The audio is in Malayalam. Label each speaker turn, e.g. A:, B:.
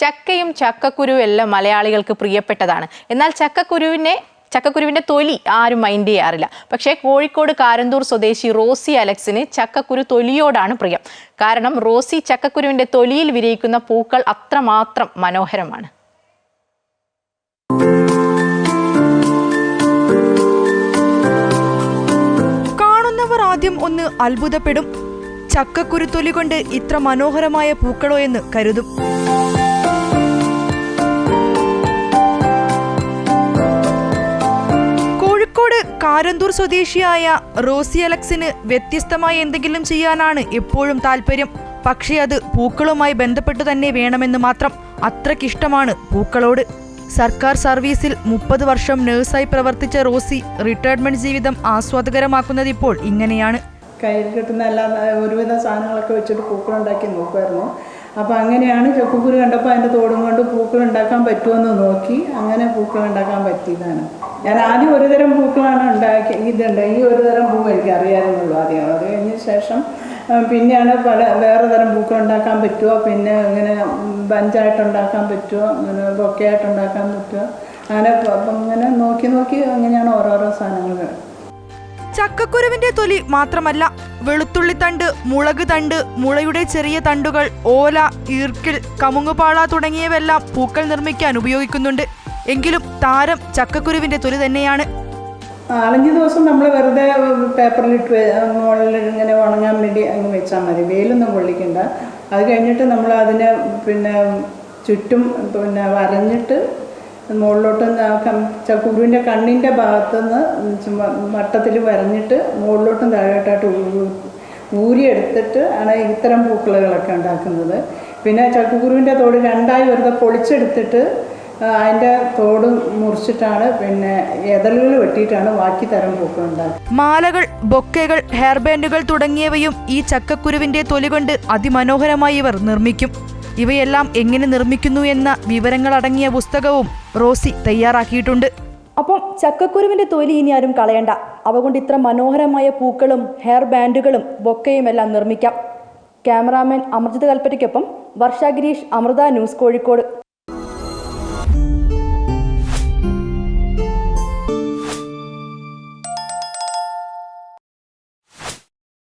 A: ചക്കയും ചക്കക്കുരുവും എല്ലാം മലയാളികൾക്ക് പ്രിയപ്പെട്ടതാണ്. എന്നാൽ ചക്കക്കുരുവിനെ ചക്കക്കുരുവിന്റെ തൊലി ആരും മൈൻഡ് ചെയ്യാറില്ല. പക്ഷേ കോഴിക്കോട് കാരന്തൂർ സ്വദേശി റോസി അലക്സിന് ചക്കക്കുരു തൊലിയോടാണ് പ്രിയം. കാരണം റോസി ചക്കക്കുരുവിന്റെ തൊലിയിൽ വിരിയിക്കുന്ന പൂക്കൾ അത്രമാത്രം മനോഹരമാണ്.
B: കാണുന്നവർ ആദ്യം ഒന്ന് അത്ഭുതപ്പെടും. ചക്കക്കുരുത്തൊലി കൊണ്ട് ഇത്ര മനോഹരമായ പൂക്കളോ എന്ന് കരുതും. കാരന്തൂർ സ്വദേശിയായ റോസി അലക്സിന് വ്യത്യസ്തമായി എന്തെങ്കിലും ചെയ്യാനാണ് എപ്പോഴും താല്പര്യം. പക്ഷേ അത് പൂക്കളുമായി ബന്ധപ്പെട്ട് തന്നെ വേണമെന്ന് മാത്രം അത്രക്കിഷ്ടമാണ് പൂക്കളോട്. സർക്കാർ സർവീസിൽ മുപ്പത് വർഷം നഴ്സായി പ്രവർത്തിച്ച റോസി റിട്ടയർമെന്റ് ജീവിതം ആസ്വാദകരമാക്കുന്നത് ഇപ്പോൾ ഇങ്ങനെയാണ്.
C: കയ്യിൽ കിട്ടുന്ന എല്ലാ ഒരുവിധ സാധനങ്ങളൊക്കെ വെച്ചിട്ട് പൂക്കളുണ്ടാക്കി നോക്കുമായിരുന്നു അപ്പോൾ അങ്ങനെയാണ് ചക്കുക്കുരു കണ്ടപ്പോൾ അതിന്റെ തോടും കൊണ്ട് പൂക്കൾ ഉണ്ടാക്കാൻ പറ്റുമെന്ന് നോക്കി. അങ്ങനെ പൂക്കൾ ഉണ്ടാക്കാൻ പറ്റിയതാണ്. ഞാൻ ആദ്യം ഒരു തരം പൂക്കളാണ് ഉണ്ടാക്കി ഇതുണ്ട്. ഈ ഒരു തരം പൂ എനിക്ക് അറിയാമെന്നുള്ളൂ ആദ്യം. അത് കഴിഞ്ഞ ശേഷം പിന്നെയാണ് പല വേറെ തരം പൂക്കൾ ഉണ്ടാക്കാൻ പറ്റുമോ പിന്നെ ഇങ്ങനെ ബഞ്ചായിട്ട് ഉണ്ടാക്കാൻ പറ്റുമോ അങ്ങനെ ബൊക്കെയായിട്ട് ഉണ്ടാക്കാൻ പറ്റുമോ അങ്ങനെ അപ്പം ഇങ്ങനെ നോക്കി നോക്കി അങ്ങനെയാണ് ഓരോരോ സാധനങ്ങൾ
B: ചക്കക്കുരുവിന്റെ തൊലി മാത്രമല്ല വെളുത്തുള്ളിത്തണ്ട് മുളക് തണ്ട് മുളയുടെ ചെറിയ തണ്ടുകൾ ഓല ഈർക്കിൽ കമുങ്ങുപാള തുടങ്ങിയവയെല്ലാം പൂക്കൾ നിർമ്മിക്കാൻ ഉപയോഗിക്കുന്നുണ്ട്. എങ്കിലും താരം ചക്കക്കുരുവിന്റെ തൊലി തന്നെയാണ്.
C: നാലഞ്ച് ദിവസം നമ്മൾ വെറുതെ പേപ്പറിലിട്ട് മുകളിൽ ഇങ്ങനെ ഉണങ്ങാൻ വേണ്ടി അങ്ങ് വെച്ചാൽ മതി. വെയിലൊന്നും കൊള്ളിക്കണ്ട. അത് കഴിഞ്ഞിട്ട് നമ്മൾ അതിനെ പിന്നെ ചുറ്റും പിന്നെ വരഞ്ഞിട്ട് മുകളിലോട്ട് ചക്കുരുവിന്റെ കണ്ണിന്റെ ഭാഗത്തുനിന്ന് വട്ടത്തിൽ വരഞ്ഞിട്ട് മുകളിലോട്ടും താഴോട്ടായിട്ട് ഊരി ഊരിയെടുത്തിട്ട് ആണ് ഇത്തരം പൂക്കളുകളൊക്കെ ഉണ്ടാക്കുന്നത്. പിന്നെ ചക്കുരുവിന്റെ തോട് രണ്ടായി വെറുതെ പൊളിച്ചെടുത്തിട്ട് ആ, അതിന്റെ തോട് മുറിച്ചിട്ടാണ് പിന്നെ എതലുകൾ വെട്ടിയിട്ടാണ് ബാക്കി തരം പൂക്കൾ
B: മാലകൾ ബൊക്കകൾ ഹെയർബാൻഡുകൾ തുടങ്ങിയവയും ഈ ചക്കക്കുരുവിന്റെ തൊലി കൊണ്ട് അതിമനോഹരമായി ഇവർ നിർമ്മിക്കും. ഇവയെല്ലാം എങ്ങനെ നിർമ്മിക്കുന്നു എന്ന വിവരങ്ങൾ അടങ്ങിയ പുസ്തകവും റോസി തയ്യാറാക്കിയിട്ടുണ്ട്.
D: അപ്പം ചക്കക്കുരുവിന്റെ തൊലി ഇനി ആരും കളയണ്ട. അവ കൊണ്ട് ഇത്ര മനോഹരമായ പൂക്കളും ഹെയർ ബാൻഡുകളും ബൊക്കയും എല്ലാം നിർമ്മിക്കാം. ക്യാമറാമാൻ അമർജിത് കൽപ്പറ്റയ്ക്കൊപ്പം വർഷ ഗിരീഷ് അമൃത ന്യൂസ് കോഴിക്കോട്.